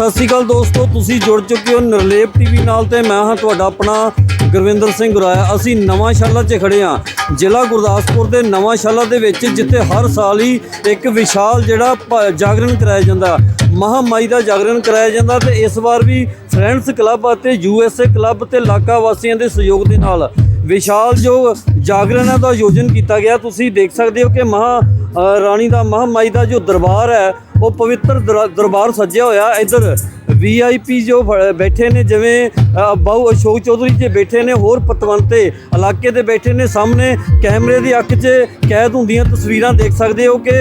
ਸਤਿ ਸ਼੍ਰੀ ਅਕਾਲ ਦੋਸਤੋ, ਤੁਸੀਂ ਜੁੜ ਚੁੱਕੇ ਹੋ ਨਿਰਲੇਪ ਟੀਵੀ ਨਾਲ ਤੇ ਮੈਂ ਹਾਂ ਤੁਹਾਡਾ ਆਪਣਾ ਗੁਰਵਿੰਦਰ ਸਿੰਘ ਗੁਰਾਇਆ ਅਸੀਂ ਨਵਾਂ ਸ਼ਾਲਾ 'ਚ ਖੜੇ ਹਾਂ। ਜ਼ਿਲ੍ਹਾ ਗੁਰਦਾਸਪੁਰ ਦੇ ਨਵਾਂ ਸ਼ਾਲਾ ਦੇ ਵਿੱਚ, ਜਿੱਥੇ ਹਰ ਸਾਲ ਹੀ ਇੱਕ ਵਿਸ਼ਾਲ ਜਿਹੜਾ ਜਾਗਰਣ ਕਰਾਇਆ ਜਾਂਦਾ। ਮਹਾਮਾਈ ਦਾ ਜਾਗਰਣ ਕਰਾਇਆ ਜਾਂਦਾ ਤੇ ਇਸ ਵਾਰ ਵੀ ਫਰੈਂਡਸ ਕਲੱਬ ਅਤੇ ਯੂਐਸਏ ਕਲੱਬ ਤੇ ਇਲਾਕਾ ਵਾਸੀਆਂ ਦੇ ਸਹਿਯੋਗ ਦੇ ਨਾਲ ਵਿਸ਼ਾਲ ਜੋ ਜਾਗਰਣ ਹੈ ਦਾ ਆਯੋਜਨ ਕੀਤਾ ਗਿਆ। ਤੁਸੀਂ ਦੇਖ ਸਕਦੇ ਹੋ ਕਿ ਮਹਾ ਰਾਣੀ ਦਾ, ਮਹਾਮਾਈ ਦਾ ਜੋ ਦਰਬਾਰ ਹੈ ਉਹ ਪਵਿੱਤਰ ਦਰ- ਦਰਬਾਰ ਸੱਜਿਆ ਹੋਇਆ ਇੱਧਰ। ਵੀਆਈਪੀ ਜੋ ਬੈਠੇ ਨੇ ਜਿਵੇਂ ਅ, ਬਾਊ ਅਸ਼ੋਕ ਚੌਧਰੀ ਜੀ ਬੈਠੇ ਨੇ ਹੋਰ ਪਤਵੰਤੇ ਇਲਾਕੇ ਦੇ ਬੈਠੇ ਨੇ ਸਾਹਮਣੇ ਕੈਮਰੇ ਦੀ ਅੱਖ 'ਚ ਕੈਦ ਹੁੰਦੀਆਂ ਤਸਵੀਰਾਂ ਦੇਖ ਸਕਦੇ ਹੋ ਕਿ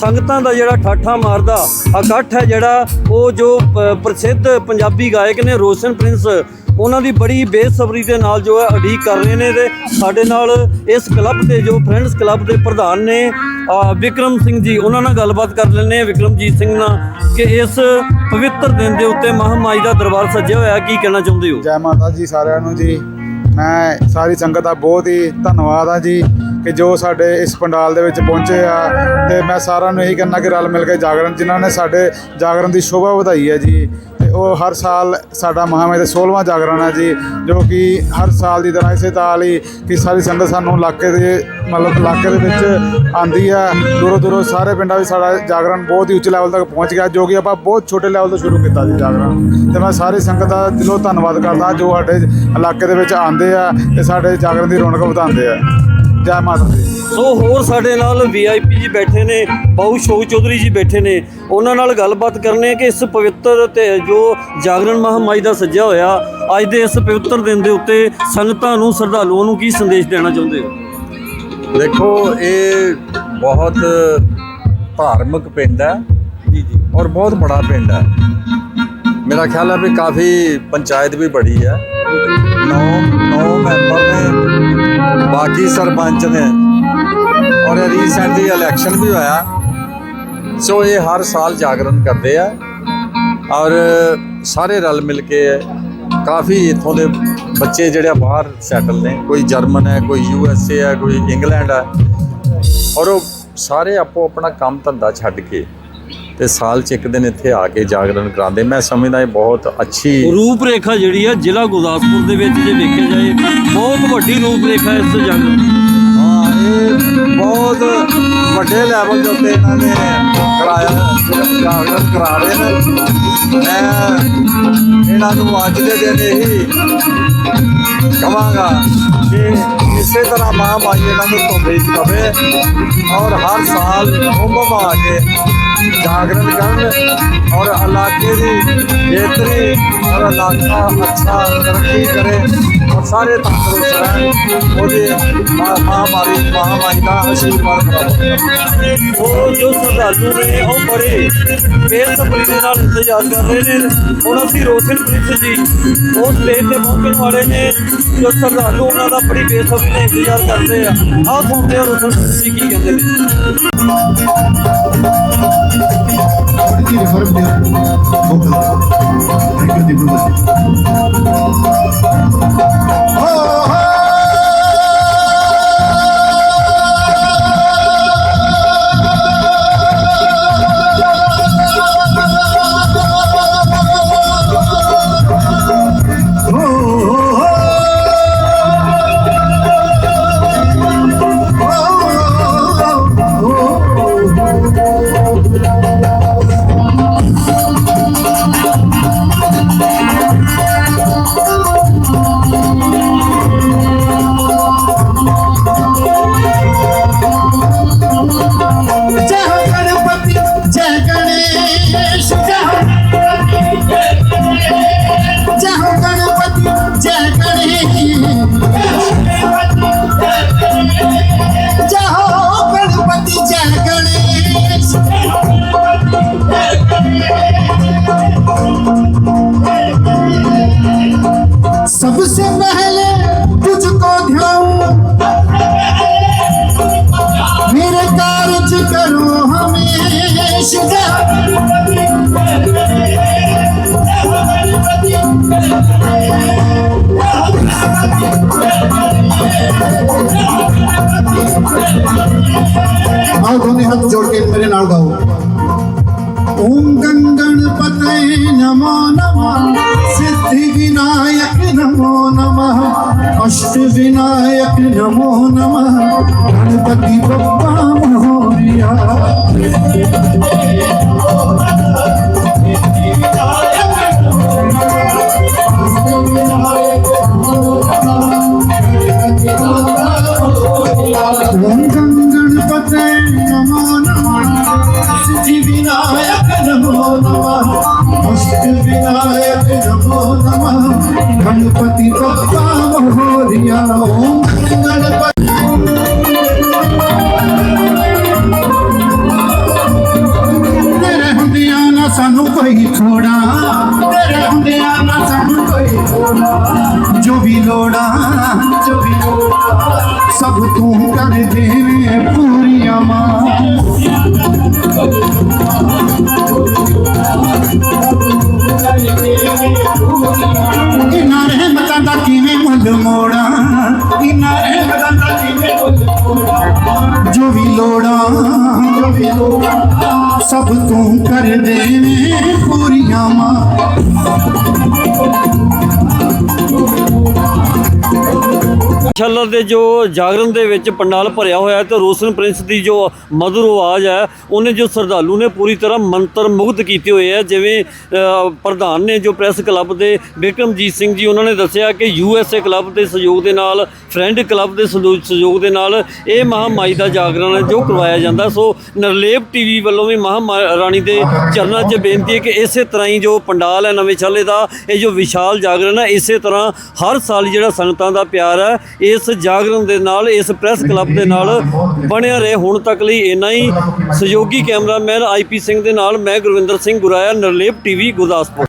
ਸੰਗਤਾਂ ਦਾ ਜਿਹੜਾ ਠਾਠਾ ਮਾਰਦਾ ਇਕੱਠ ਹੈ ਜਿਹੜਾ ਉਹ ਜੋ ਪ੍ਰਸਿੱਧ ਪੰਜਾਬੀ ਗਾਇਕ ਨੇ ਰੋਸ਼ਨ ਪ੍ਰਿੰਸ ਉਹਨਾਂ ਦੀ ਬੜੀ ਬੇਸਬਰੀ ਦੇ ਨਾਲ ਜੋ ਹੈ ਉਡੀਕ ਕਰ ਰਹੇ ਨੇ ਤੇ ਸਾਡੇ ਨਾਲ ਇਸ ਕਲੱਬ ਦੇ ਜੋ ਫਰੈਂਡਸ ਕਲੱਬ ਦੇ ਪ੍ਰਧਾਨ ਨੇ ਵਿਕਰਮ ਸਿੰਘ ਜੀ, ਉਹਨਾਂ ਨਾਲ ਗੱਲਬਾਤ ਕਰ ਲੈਂਦੇ ਹਾਂ ਵਿਕਰਮਜੀਤ ਸਿੰਘ ਨਾਲ ਕਿ ਇਸ ਪਵਿੱਤਰ ਦਿਨ ਦੇ ਉੱਤੇ ਮਹਾਮਾਈ ਦਾ ਦਰਬਾਰ ਸੱਜਿਆ ਹੋਇਆ, ਕੀ ਕਹਿਣਾ ਚਾਹੁੰਦੇ ਹੋ? ਜੈ ਮਾਤਾ ਜੀ ਸਾਰਿਆਂ ਨੂੰ ਜੀ, ਮੈਂ ਸਾਰੀ ਸੰਗਤ ਦਾ ਬਹੁਤ ਹੀ ਧੰਨਵਾਦ ਆ ਜੀ। ਕਿ ਜੋ ਸਾਡੇ ਇਸ ਪੰਡਾਲ ਦੇ ਵਿੱਚ ਪਹੁੰਚੇ ਆ ਤੇ ਮੈਂ ਸਾਰਿਆਂ ਨੂੰ ਇਹੀ ਕਹਿੰਦਾ ਕਿ ਰਲ ਮਿਲ ਕੇ ਜਾਗਰਣ, ਜਿਨ੍ਹਾਂ ਨੇ ਸਾਡੇ ਜਾਗਰਣ ਦੀ ਸ਼ੋਭਾ ਵਧਾਈ ਹੈ ਜੀ। ਤੇ ਉਹ ਹਰ ਸਾਲ ਸਾਡਾ ਮਹਾਮਾਈ ਦਾ 16ਵਾਂ ਜਾਗਰਣ ਹੈ ਜੀ, ਜੋ ਕਿ ਹਰ ਸਾਲ ਦੀ ਤਰ੍ਹਾਂ ਇਸੇ ਤਾਲ ਹੀ ਕਿ ਸਾਰੀ ਸੰਗਤ ਸਾਨੂੰ ਇਲਾਕੇ ਦੇ, ਮਤਲਬ ਇਲਾਕੇ ਦੇ ਵਿੱਚ ਆਂਦੀ ਆ। ਦੂਰੋਂ ਦੂਰੋਂ ਸਾਰੇ ਪਿੰਡਾਂ ਵਿੱਚ ਸਾਡਾ ਜਾਗਰਣ ਬਹੁਤ ਹੀ ਉੱਚ ਲੈਵਲ ਤੱਕ ਪਹੁੰਚ ਗਿਆ, ਜੋ ਕਿ ਆਪਾਂ ਬਹੁਤ ਛੋਟੇ ਲੈਵਲ ਤੋਂ ਸ਼ੁਰੂ ਕੀਤਾ ਜੀ ਜਾਗਰਣ। ਤੇ ਮੈਂ ਸਾਰੀ ਸੰਗਤ ਦਾ ਦਿਲੋਂ ਧੰਨਵਾਦ ਕਰਦਾ ਜੋ ਸਾਡੇ ਇਲਾਕੇ ਦੇ ਵਿੱਚ ਆਂਦੇ ਆ ਤੇ ਸਾਡੇ ਜਾਗਰਣ ਦੀ ਰੌਣਕ ਵਧਾਉਂਦੇ ਆ। ਜੈ ਮਾਤਾ ਦੀ। ਸੋ ਹੋਰ ਸਾਡੇ ਨਾਲ ਵੀਆਈਪੀ ਜੀ ਬੈਠੇ ਨੇ ਬਾਊ ਸ਼ੋਕ ਚੌਧਰੀ ਜੀ ਬੈਠੇ ਨੇ। ਉਹਨਾਂ ਨਾਲ ਗੱਲਬਾਤ ਕਰਨੇ ਕਿ ਇਸ ਪਵਿੱਤਰ ਤੇ ਜੋ ਜਾਗਰਣ ਮਹਾਮਾਈ ਦਾ ਸੱਜਿਆ ਹੋਇਆ ਅੱਜ ਦੇ ਇਸ ਪਵਿੱਤਰ ਦਿਨ ਦੇ ਉੱਤੇ ਸੰਗਤਾਂ ਨੂੰ ਸ਼ਰਧਾਲੂਆਂ ਨੂੰ ਕੀ ਸੰਦੇਸ਼ ਦੇਣਾ ਚਾਹੁੰਦੇ ਹੋ? ਦੇਖੋ ਇਹ ਬਹੁਤ ਧਾਰਮਿਕ ਪਿੰਡ ਹੈ ਜੀ ਜੀ। ਔਰ ਬਹੁਤ ਬੜਾ ਪਿੰਡ ਹੈ। ਮੇਰਾ ਖਿਆਲ ਹੈ ਵੀ ਕਾਫੀ ਪੰਚਾਇਤ ਵੀ ਬੜੀ ਹੈ। ਨੌ ਨੌ ਮੈਂਬਰ ਨੇ ਬਾਕੀ ਸਰਪੰਚ ਨੇ। ਔਰ ਰੀਸੈਂਟਲੀ ਇਲੈਕਸ਼ਨ ਵੀ ਹੋਇਆ। ਸੋ ਇਹ ਹਰ ਸਾਲ ਜਾਗਰਣ ਕਰਦੇ ਆ। ਔਰ ਸਾਰੇ ਰਲ ਮਿਲ ਕੇ ਕਾਫੀ ਇਥੋਂ ਦੇ ਬੱਚੇ ਜਿਹੜੇ ਆ ਬਾਹਰ ਸੈਟਲ ਨੇ। ਕੋਈ ਜਰਮਨ ਹੈ, ਕੋਈ ਯੂ ਐਸ ਏ ਹੈ, ਕੋਈ ਇੰਗਲੈਂਡ ਹੈ। ਔਰ ਉਹ ਸਾਰੇ ਆਪੋ ਆਪਣਾ ਕੰਮ ਧੰਦਾ ਛੱਡ ਕੇ ਤੇ ਸਾਲ ਚ ਇੱਕ ਦਿਨ ਇੱਥੇ ਆ ਕੇ ਜਾਗਰਣ ਕਰਾਉਂਦੇ ਮੈਂ ਸਮਝਦਾ ਇਹ ਬਹੁਤ ਅੱਛੀ ਰੂਪ ਰੇਖਾ ਜਿਹੜੀ ਆ ਜ਼ਿਲ੍ਹਾ ਗੁਰਦਾਸਪੁਰ ਦੇ ਵਿੱਚ ਜੇ ਵੇਖਿਆ ਜਾਏ ਬਹੁਤ ਵੱਡੀ ਰੂਪ ਰੇਖਾ ਇਸ ਜਾਗਰਣ ਦੀ। ਹਾਂ ਇਹ ਬਹੁਤ ਵੱਡੇ ਲੈਵਲ ਦੇ ਉੱਤੇ ਇਹਨਾਂ ਨੇ ਕਰਾਇਆ ਜਾਗਰਣ ਕਰਾ ਰਹੇ ਨੇ ਮੈਂ ਇਹਨਾਂ ਨੂੰ ਅੱਜ ਦੇ ਦਿਨ ਇਹੀ ਕਵਾਂਗਾ ਕਿ ਇਸੇ ਤਰ੍ਹਾਂ ਮਾਂ ਮਾਈ ਇਹਨਾਂ ਨੂੰ ਧੋਬੇ ਕਵੇ ਔਰ ਹਰ ਸਾਲ ਹੁਮ ਆ ਕੇ ਜਾਗਰਣ ਕਰਨ ਔਰ ਇਲਾਕੇ ਦੀ ਬਿਹਤਰੀ ਔਰ ਇਲਾਕਾ ਅੱਛਾ ਤਰੱਕੀ ਕਰੇ। ਔਰ ਸਾਰੇ ਤੰਦਰੁਸਤ ਰਹਿਣ ਉਹਦੇ ਮਾਂ ਮਾਂ ਦਾ ਆਸ਼ੀਰਵਾਦ ਪ੍ਰਾਪਤ ਉਹ ਜੋ ਸ਼ਰਧਾਲੂ ਨੇ ਉਹ ਬੜੇ ਬੇਸਬਰੀ ਦੇ ਨਾਲ ਇੰਤਜ਼ਾਰ ਕਰ ਰਹੇ ਨੇ। ਹੁਣ ਅਸੀਂ ਰੋਸ਼ਨ ਪ੍ਰਿੰਸ ਜੀ ਉਹ ਸਟੇਜ ਤੇ ਪਹੁੰਚਣ ਵਾਲੇ ਨੇ, ਜੋ ਸ਼ਰਧਾਲੂ ਉਹਨਾਂ ਦਾ ਬੜੀ ਬੇਸਬਰੀ ਨਾਲ ਇੰਤਜ਼ਾਰ ਕਰਦੇ ਆ। ਆਹ ਸੁਣਦੇ ਆ ਰੋਸ਼ਨ ਪ੍ਰਿੰਸ ਜੀ ਕੀ ਕਹਿੰਦੇ ਨੇ? What is the reference there? Vocal. Thank सबसे पहले तुझको ध्यान मेरे कार्य करो हमेशा। आओ दोनों हाथ जोड़ के मेरे नाल गाओ। नमो नमः अष्टविनायक नमो नमः गणपति बप्पा मोरिया ਰਾਤੀ ਤੱਕਾ ਮੋਹਰੀਆਂ ਓਮ ਤੇਰੇ ਹੁੰਦਿਆਂ ਨਾ ਸਾਨੂੰ ਕੋਈ ਛੋੜਾ ਤੇਰੇ ਹੁੰਦਿਆਂ ਨਾ ਸਾਨੂੰ ਕੋਈ ਛੋੜਾ ਜੋ ਵੀ ਲੋੜਾ, ਜੋ ਵੀ ਲੋੜਾ, ਸਭ ਤੂੰ ਕਰ ਦੇਵੇਂ ਪੂਰੀਆਂ ਮਾਂ। ਸਭ ਤੂੰ ਕਰ ਦੇਵੇਂ ਪੂਰੀਆਂ ਮਾਂ। ਮਾਸ਼ਾਅੱਲਾ ਦੇ ਜੋ ਜਾਗਰਣ ਦੇ ਵਿੱਚ ਪੰਡਾਲ ਭਰਿਆ ਹੋਇਆ ਹੈ ਤੇ ਰੋਸ਼ਨ ਪ੍ਰਿੰਸ ਦੀ ਜੋ ਮਧੁਰ ਆਵਾਜ਼ ਹੈ, ਉਹਨੇ ਜੋ ਸਰਦਾਲੂ ਨੇ ਪੂਰੀ ਤਰ੍ਹਾਂ ਮੰਤਰ ਮੁਗਧ ਕੀਤੇ ਹੋਏ ਹੈ, ਜਿਵੇਂ ਪ੍ਰਧਾਨ ਨੇ ਜੋ ਪ੍ਰੈਸ ਕਲੱਬ ਦੇ ਬਿਕਰਮਜੀਤ ਸਿੰਘ ਜੀ, ਉਹਨਾਂ ਨੇ ਦੱਸਿਆ ਕਿ ਯੂਐਸਏ ਕਲੱਬ ਦੇ ਸਹਿਯੋਗ ਦੇ ਨਾਲ, ਫਰੈਂਡ ਕਲੱਬ ਦੇ ਸਹਿਯੋਗ ਸਹਿਯੋਗ ਦੇ ਨਾਲ ਇਹ ਮਹਾਮਾਈ ਦਾ ਜਾਗਰਣ ਹੈ, ਜੋ ਕਰਵਾਇਆ ਜਾਂਦਾ ਸੋ ਨਰਲੇਪ ਟੀਵੀ ਵੱਲੋਂ ਵੀ ਮਹਾ ਰਾਣੀ ਦੇ ਚਰਨਾਂ 'ਚ ਬੇਨਤੀ ਹੈ ਕਿ ਇਸੇ ਤਰ੍ਹਾਂ ਹੀ ਜੋ ਪੰਡਾਲ ਹੈ, ਨਵੇਂ ਛਾਲੇ ਦਾ, ਇਹ ਜੋ ਵਿਸ਼ਾਲ ਜਾਗਰਣ ਹੈ, ਇਸੇ ਤਰ੍ਹਾਂ ਹਰ ਸਾਲ ਜਿਹੜਾ ਸੰਗਤਾਂ ਦਾ ਪਿਆਰ ਹੈ ਇਸ ਜਾਗਰਣ ਦੇ ਨਾਲ, ਇਸ ਪ੍ਰੈਸ ਕਲੱਬ ਦੇ ਨਾਲ ਬਣਿਆ ਰਹੇ। ਹੁਣ ਤੱਕ ਲਈ ਇੰਨਾ ਹੀ। ਸਹਿਯੋਗੀ ਕੈਮਰਾਮੈਨ ਆਈਪੀ ਸਿੰਘ ਦੇ ਨਾਲ ਮੈਂ ਗੁਰਵਿੰਦਰ ਸਿੰਘ ਗੁਰਾਇਆ, ਨਰਲੇਪ ਟੀਵੀ, ਗੁਰਦਾਸਪੁਰ।